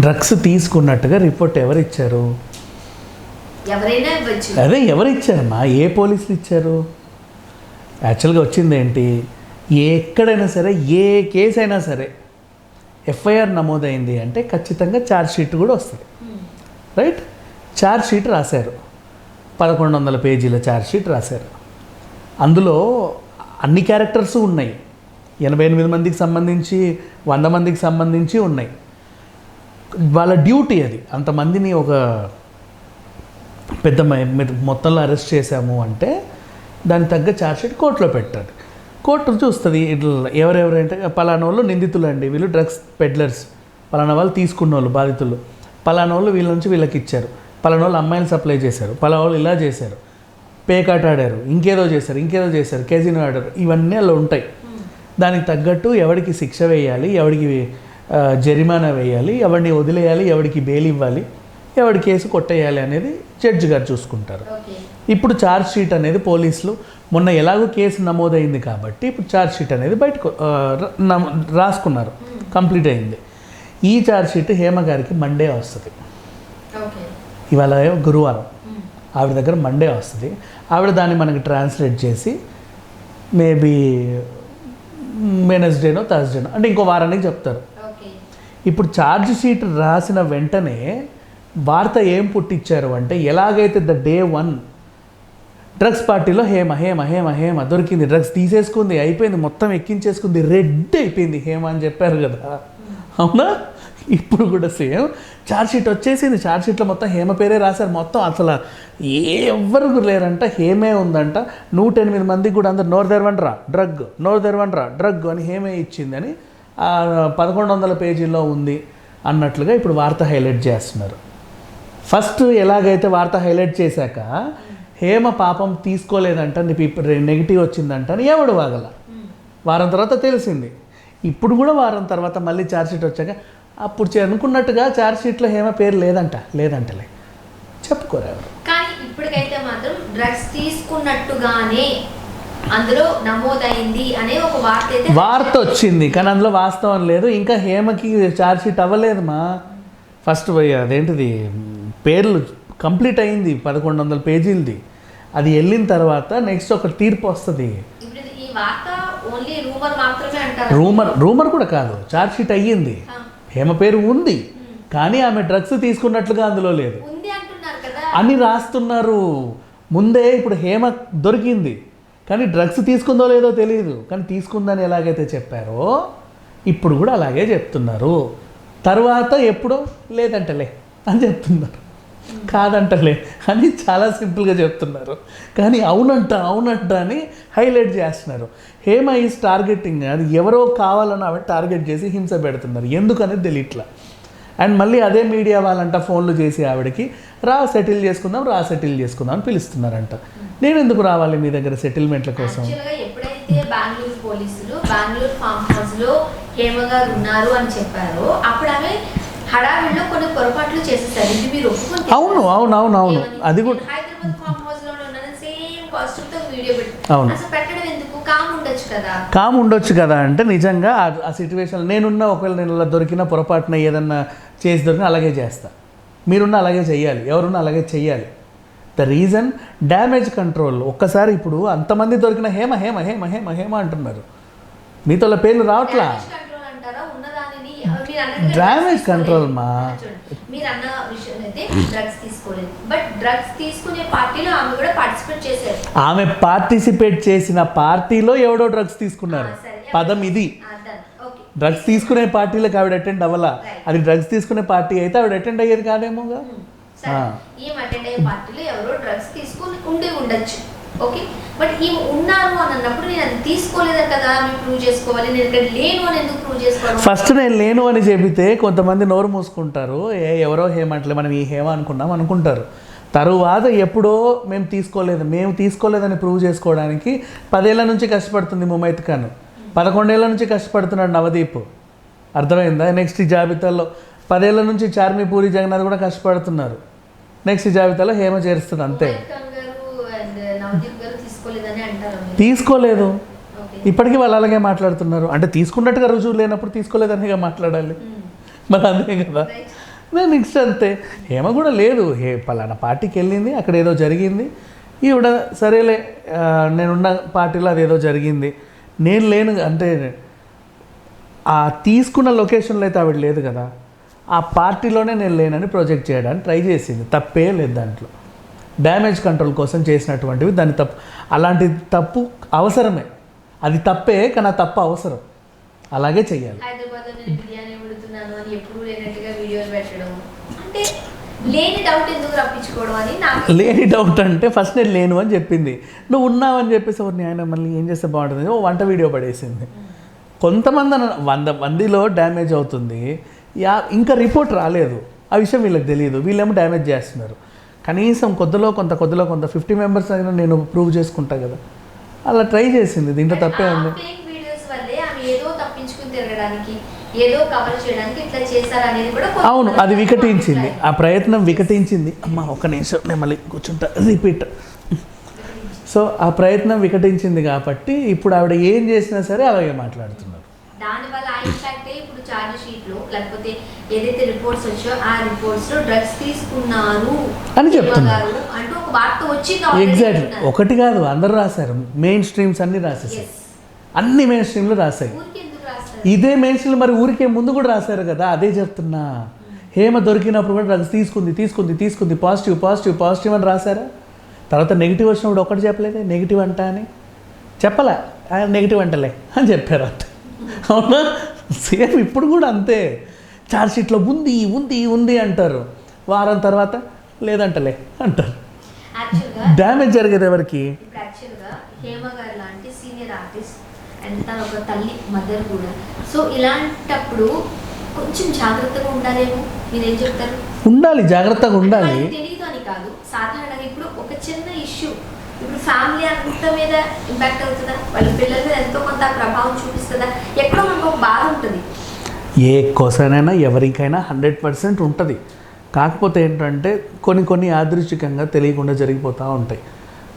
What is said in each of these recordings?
Drugs తీసుకున్నట్టుగా report ఎవరు ఇచ్చారు అదే ఎవరు ఇచ్చారమ్మా ఏ పోలీసులు ఇచ్చారు? యాక్చువల్గా వచ్చింది ఏంటి? ఎక్కడైనా సరే ఏ కేసు అయినా సరే ఎఫ్ఐఆర్ నమోదైంది అంటే ఖచ్చితంగా ఛార్జ్ షీట్ కూడా వస్తుంది. రైట్ ఛార్జ్ షీట్ రాశారు. పదకొండు వందల పేజీల ఛార్జ్ షీట్ రాశారు. అందులో అన్ని క్యారెక్టర్స్ ఉన్నాయి. ఎనభై ఎనిమిది మందికి సంబంధించి వంద మందికి సంబంధించి ఉన్నాయి. వాళ్ళ డ్యూటీ అది. అంతమందిని ఒక పెద్ద మొత్తంలో అరెస్ట్ చేశాము అంటే దానికి తగ్గ ఛార్జ్షీట్ కోర్టులో పెట్టాలి. కోర్టు చూస్తుంది ఇట్లా ఎవరెవరంటే పలానా వాళ్ళు నిందితులు అండి వీళ్ళు డ్రగ్స్ పెడ్లర్స్. పలానా వాళ్ళు తీసుకున్న వాళ్ళు బాధితులు. పలానా వాళ్ళు వీళ్ళ నుంచి వీళ్ళకి ఇచ్చారు. పలానా వాళ్ళు అమ్మాయిలు సప్లై చేశారు. పలానా వాళ్ళు ఇలా చేశారు. పేకాట ఆడారు ఇంకేదో చేశారు ఇంకేదో చేశారు కేజినో ఆడారు. ఇవన్నీ అలా ఉంటాయి. దానికి తగ్గట్టు ఎవరికి శిక్ష వేయాలి ఎవరికి ఆ, జరిమానా వేయాలి ఎవరిని వదిలేయాలి ఎవరికి బెయిల్ ఇవ్వాలి ఎవరి కేసు కొట్టేయాలి అనేది జడ్జి గారు చూసుకుంటారు. ఇప్పుడు ఛార్జ్ షీట్ అనేది పోలీసులు మొన్న ఎలాగో కేసు నమోదైంది కాబట్టి ఇప్పుడు ఛార్జ్ షీట్ అనేది బయటకు రాసుకున్నారు కంప్లీట్ అయింది. ఈ ఛార్జ్ షీట్ హేమ గారికి మండే వస్తుంది. ఇవాళ గురువారం. ఆవిడ దగ్గర మండే వస్తుంది. ఆవిడ దాన్ని మనకి ట్రాన్స్లేట్ చేసి మేబీ వెనస్డేనో థర్స్డేనో అంటే ఇంకో వారానికి చెప్తారు. ఇప్పుడు ఛార్జ్ షీట్ రాసిన వెంటనే వార్త ఏం పుట్టించారు అంటే ఎలాగైతే ద డే వన్ డ్రగ్స్ పార్టీలో హేమ హేమ హేమ హేమ దొరికింది డ్రగ్స్ తీసేసుకుంది అయిపోయింది మొత్తం ఎక్కించేసుకుంది రెడ్ అయిపోయింది హేమ అని చెప్పారు కదా. అవునా? ఇప్పుడు కూడా సేమ్. షీట్ వచ్చేసింది షీట్లో మొత్తం హేమ పేరే రాశారు మొత్తం అసలు ఎవరు లేరంట హేమే ఉందంట. నూట ఎనిమిది మందికి కూడా అందరు నోరు తెరవండ్రా డ్రగ్ నోరు తెరవండ్రా డ్రగ్ అని హేమే ఇచ్చిందని పదకొండు వందల పేజీల్లో ఉంది అన్నట్లుగా ఇప్పుడు వార్త హైలైట్ చేస్తున్నారు. ఫస్ట్ ఎలాగైతే వార్త హైలైట్ చేశాక హేమ పాపం తీసుకోలేదంట నెగిటివ్ వచ్చిందంట అని ఎవడు వాగల? వారం తర్వాత తెలిసింది. ఇప్పుడు కూడా వారం తర్వాత మళ్ళీ ఛార్జ్షీట్ వచ్చాక అప్పుడు చే- అనుకున్నట్టుగా ఛార్జ్షీట్లో హేమ పేరు లేదంట లేదంటలే. చెప్పుకోరు ఎవరు? కానీ ఇప్పటికైతే మాత్రం డ్రగ్స్ తీసుకున్నట్టుగానే అందులో నమోదైంది అనే ఒక వార్త అయితే వార్త వచ్చింది కానీ అందులో వాస్తవం లేదు. ఇంకా హేమకి ఛార్జ్షీట్ అవ్వలేదు మా. ఫస్ట్ పోయి అదేంటిది పేర్లు కంప్లీట్ అయింది పదకొండు వందల పేజీలది. అది వెళ్ళిన తర్వాత నెక్స్ట్ ఒక తీర్పు వస్తుంది. రూమర్ రూమర్ కూడా కాదు ఛార్జ్షీట్ అయ్యింది. ఆ, హేమ పేరు ఉంది కానీ ఆమె డ్రగ్స్ తీసుకున్నట్లుగా అందులో లేదు. అని రాస్తున్నారు. ముందే ఇప్పుడు హేమ దొరికింది. కానీ డ్రగ్స్ తీసుకుందో లేదో తెలియదు కానీ తీసుకుందని ఎలాగైతే చెప్పారో ఇప్పుడు కూడా అలాగే చెప్తున్నారు. తర్వాత ఎప్పుడో లేదంటలే అని చెప్తున్నారు. కాదంటలే అని చాలా సింపుల్గా చెప్తున్నారు. కానీ అవునంట అవునంట అని హైలైట్ చేస్తున్నారు. Hema is targeting. అది ఎవరో కావాలని ఆమె టార్గెట్ చేసి హింస పెడుతున్నారు. ఎందుకనేది తెలియట్లా అండ్ మళ్ళీ అదే మీడియా వాళ్ళంట ఫోన్లు చేసి ఆవిడకి రా సెటిల్ చేసుకుందాం రా సెటిల్ చేసుకుందాం అని పిలుస్తున్నారంట. నేను ఎందుకు రావాలి మీ దగ్గర సెటిల్మెంట్ల కోసం? ఎప్పుడైతే బెంగళూరు పోలీసులు బెంగళూరు ఫామ్ హౌస్లో హేమ గారు ఉన్నారు అని చెప్పారో అప్పుడు ఆమె హడావిడిలో కొన్ని పొరపాట్లు చేసేసారు. ఇది మీరు అవును అవును అవును అవును. అది కూడా హైదరాబాద్ ఫామ్ హౌస్లో ఉన్నాను సేమ్ కాస్ట్యూమ్తో వీడియో పెట్టి అవును. అసలు పెట్టడం కామ్ ఉండొచ్చు కదా. అంటే నిజంగా ఆ- సిచ్యువేషన్ నేనున్న ఒకవేళ నేను ఇలా దొరికిన పొరపాటున ఏదన్నా చేసి దొరికినా అలాగే చేస్తా. మీరున్న అలాగే చెయ్యాలి ఎవరున్నా అలాగే చెయ్యాలి. ద రీజన్ డ్యామేజ్ కంట్రోల్ ఒక్కసారి ఇప్పుడు అంతమంది దొరికిన హేమ హేమ హేమ హేమ హేమ అంటున్నారు. మీతో పేర్లు రావట్లా? Control తీసుకోలేదు. మా. మీరు అన్న విషయం అయితే డ్రగ్స్ తీసుకోలేదు. బట్ డ్రగ్స్ తీసుకునే పార్టీలో ఆమె కూడా పార్టిసిపేట్ చేశారు. ఆమె పార్టిసిపేట్ చేసిన పార్టీలో ఎవడో డ్రగ్స్ తీసుకున్నారు. పదం ఇది. డ్రగ్స్ తీసుకునే పార్టీలకు ఆవిడ అటెండ్ అవ్వాలా? అది డ్రగ్స్ తీసుకునే పార్టీ అయితే ఆవిడ అటెండ్ అయ్యేది కాదేమోగా. ఈమె అటెండ్ అయ్యే పార్టీలో ఎవరో డ్రగ్స్ తీసుకుని ఉండి ఉండొచ్చు. ఓకే బట్ ఈమె ఉన్నారు అని అన్నప్పుడు నేను అది తీసుకోలేదు కదా? మీరు ప్రూవ్ చేసుకోవాలి. నేను ఇక్కడ లేను అని ఎందుకు ప్రూవ్ చేసుకోవాలి? ఫస్ట్ నేను లేను అని చెబితే కొంతమంది నోరు మూసుకుంటారు. ఏ ఎవరో హేమంటలే మనం ఈ హేమ అనుకున్నాం అనుకుంటారు. తరువాత ఎప్పుడో మేము తీసుకోలేదు. మేము తీసుకోలేదని ప్రూవ్ చేసుకోవడానికి పదేళ్ళ నుంచి కష్టపడుతుంది ముమైత్ ఖాన్. పదకొండేళ్ళ నుంచి కష్టపడుతున్నాడు నవదీప్. అర్థమైందా? నెక్స్ట్ జాబితాలో పదేళ్ళ నుంచి చార్మి పూరి జగన్నాథ్ కూడా కష్టపడుతున్నారు. నెక్స్ట్ జాబితాలో హేమ చేరుస్తుంది అంతే. తీసుకోలేదు. ఇప్పటికీ వాళ్ళు అలాగే మాట్లాడుతున్నారు. అంటే తీసుకున్నట్టుగా రుజువు లేనప్పుడు తీసుకోలేదనిగా మాట్లాడాలి. మరి అంతే కదా. నేను నెక్స్ట్ అంతే. హేమ కూడా లేదు. హే పలానా పార్టీకి వెళ్ళింది అక్కడ ఏదో జరిగింది. ఈవిడ సరేలే నేనున్న పార్టీలో అదేదో జరిగింది. నేను లేను అంటే ఆ తీసుకున్న లొకేషన్లో అయితే ఆవిడ లేదు కదా. ఆ పార్టీలోనే నేను లేనని ప్రొజెక్ట్ చేయడానికి ట్రై చేసింది. తప్పే లేదు దాంట్లో. డ్యామేజ్ కంట్రోల్ కోసం చేసినటువంటివి. దాని తప్పు అలాంటి తప్పు అవసరమే. అది తప్పే కానీ ఆ తప్పు అవసరం. అలాగే చెయ్యాలి. లేని డౌట్ అంటే ఫస్ట్ నేను లేను అని చెప్పింది. నువ్వు ఉన్నావని చెప్పేసి ఎవరిని ఆయన మళ్ళీ ఏం చేస్తే బాగుంటుంది? ఓ వంట వీడియో పడేసింది. కొంతమంది వంద మందిలో డ్యామేజ్ అవుతుంది. యా ఇంకా రిపోర్ట్ రాలేదు. ఆ విషయం వీళ్ళకి తెలియదు. వీళ్ళేమో డ్యామేజ్ చేస్తున్నారు. కనీసం కొద్దిలో కొంత కొద్దిలో కొంత ఫిఫ్టీ మెంబర్స్ అయినా నేను ప్రూవ్ చేసుకుంటా కదా. అలా ట్రై చేసింది దీంట్లో తప్పే ఉంది. అవును అది వికటించింది. ఆ ప్రయత్నం వికటించింది. అమ్మ ఒక్క నిమిషం నేను మళ్ళీ కూర్చుంటా. రిపీట్ సో ఆ ప్రయత్నం వికటించింది కాబట్టి ఇప్పుడు ఆవిడ ఏం చేసినా సరే అలాగే మాట్లాడుతున్నారు. లో లేకపోతే ఏదైతే రిపోర్ట్స్ వచ్చో ఆ రిపోర్ట్స్లో డ్రగ్స్ తీసుకున్నారు. అని చెప్తున్నారు. అంటూ ఒక వార్త వచ్చింది ఎగ్జాక్ట్లీ. ఒకటి కాదు అందరు రాశారు. మెయిన్ స్ట్రీమ్స్ అన్ని రాసేసారు Yes. అన్ని మెయిన్ స్ట్రీమ్లు రాశాయి. ఇదే మెయిన్ స్ట్రీమ్ మరి ఊరికే ముందు కూడా రాశారు కదా అదే చెప్తున్నా. హేమ దొరికినప్పుడు కూడా డ్రగ్స్ తీసుకుంది తీసుకుంది తీసుకుంది. పాజిటివ్ పాజిటివ్ పాజిటివ్ అని రాశారా? తర్వాత నెగిటివ్ వచ్చినప్పుడు ఒకటి చెప్పలేదే? నెగిటివ్ అంట అని? చెప్పలే. నెగిటివ్ అంటలే అని చెప్పారు అవునా? సేమ్ ఇప్పుడు కూడా అంతే. చార్జ్ షీట్లో ఉంది ఉంది ఉంది అంటారు. వారం తర్వాత లేదంటలే అంటారు. డ్యామేజ్ జరిగేది ఎవరికి? అండ్ తన ఒక తల్లి మదర్ కూడా. సో ఇలాంటప్పుడు కొంచెం జాగ్రత్తగా ఉండాలేమో? మీరేం చెప్తారు? ఉండాలి జాగ్రత్తగా ఉండాలి. తెలియదు అని కాదు. సాధారణంగా ఇప్పుడు ఒక చిన్న ఇష్యూ ఇప్పుడు ఫ్యామిలీ అంత మీద ఇంపాక్ట్ అవుతుందా? వాళ్ళ పిల్లల మీద ఎంతో కొంత ప్రభావం చూపిస్తుందా? ఎక్కడో ఉంటుంది ఏ కోసమైనా ఎవరికైనా హండ్రెడ్ పర్సెంట్ ఉంటుంది. కాకపోతే ఏంటంటే కొన్ని కొన్ని యాదృచ్ఛికంగా తెలియకుండా జరిగిపోతూ ఉంటాయి.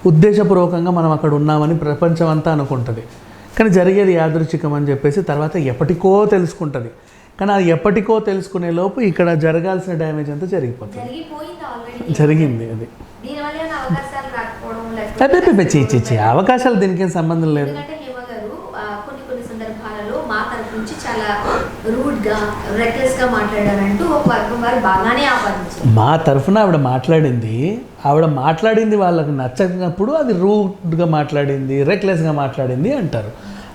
ఉద్దేశపూర్వకంగా మనం అక్కడ ఉన్నామని ప్రపంచం అంతా అనుకుంటుంది. కానీ జరిగేది యాదృచ్ఛికం అని చెప్పేసి తర్వాత ఎప్పటికో తెలుసుకుంటుంది. కానీ అది ఎప్పటికో తెలుసుకునే లోపు ఇక్కడ జరగాల్సిన డ్యామేజ్ అంతా జరిగిపోతుంది. జరిగింది అది. అదే అవకాశాలు దీనికేం సంబంధం లేదు ఎందుకంటే హేమ గారు ఆ, కొన్ని కొన్ని సందర్భాలలో మా తరపు నుంచి చాలా మాట్లాడారంటూ వారు బాగానే ఆపాదించారు. మా తరఫున ఆవిడ మాట్లాడింది. ఆవిడ మాట్లాడింది వాళ్ళకి నచ్చనప్పుడు అది రూడ్గా మాట్లాడింది రెక్లెస్గా మాట్లాడింది అంటారు.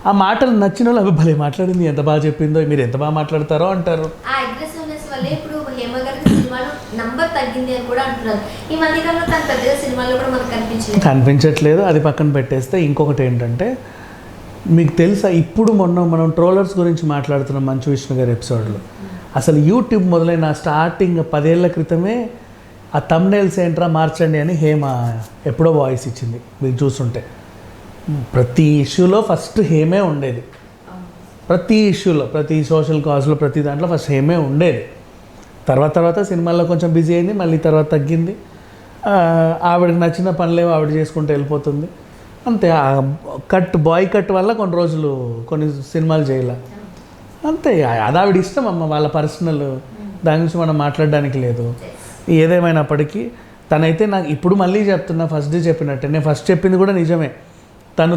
ఆ మాటలు నచ్చిన వాళ్ళు అవి భలే మాట్లాడింది. ఎంత బాగా చెప్పిందో మీరు ఎంత బాగా మాట్లాడతారో అంటారు. ఆ అగ్రెసివ్నెస్ వల్లే ఇప్పుడు హేమ గారికి సినిమాలో నంబర్ తగ్గింది అని కూడా అంటున్నారు. ఈ మధ్యకాలంలో తన పెద్దగా సినిమాల్లో కూడా మనకు కనిపించలేదు. కనిపించట్లేదు. అది పక్కన పెట్టేస్తే ఇంకొకటి ఏంటంటే మీకు తెలుసా ఇప్పుడు మొన్న మనం ట్రోలర్స్ గురించి మాట్లాడుతున్నాం మంచు విష్ణు గారి ఎపిసోడ్లో. అసలు యూట్యూబ్ మొదలైన స్టార్టింగ్ పదేళ్ళ క్రితమే ఆ తమ్నేల్స్ ఏంట్రా మార్చండి అని హేమ ఎప్పుడో వాయిస్ ఇచ్చింది మీరు చూస్తుంటే. ప్రతి ఇష్యూలో ఫస్ట్ హేమే ఉండేది. ప్రతి ఇష్యూలో ప్రతి సోషల్ కాజ్లో ప్రతి దాంట్లో ఫస్ట్ హేమే ఉండేది. తర్వాత తర్వాత సినిమాల్లో కొంచెం బిజీ అయింది మళ్ళీ తర్వాత తగ్గింది. ఆవిడకి నచ్చిన పనులేవో ఆవిడ చేసుకుంటూ వెళ్ళిపోతుంది. అంతే ఆ కట్ బాయ్ కట్ వల్ల కొన్ని రోజులు కొన్ని సినిమాలు చేయాల. అంతే అది ఆవిడ ఇష్టం అమ్మ వాళ్ళ పర్సనల్ దాని గురించి మనం మాట్లాడడానికి లేదు. ఏదేమైనప్పటికీ తనైతే నాకు ఇప్పుడు మళ్ళీ చెప్తున్నా ఫస్ట్ డే చెప్పినట్టే. నేను ఫస్ట్ చెప్పింది కూడా నిజమే. తను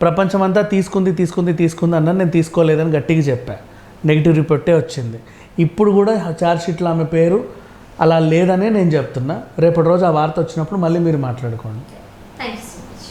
ప్రపంచమంతా తీసుకుంది తీసుకుంది తీసుకుంది అన్న నేను తీసుకోలేదని గట్టిగా చెప్పా. నెగిటివ్ రిపోర్టే వచ్చింది. ఇప్పుడు కూడా చార్జ్ షీట్లో ఆమె పేరు అలా లేదనే నేను చెప్తున్నా. రేపటి రోజు ఆ వార్త వచ్చినప్పుడు మళ్ళీ మీరు మాట్లాడుకోండి.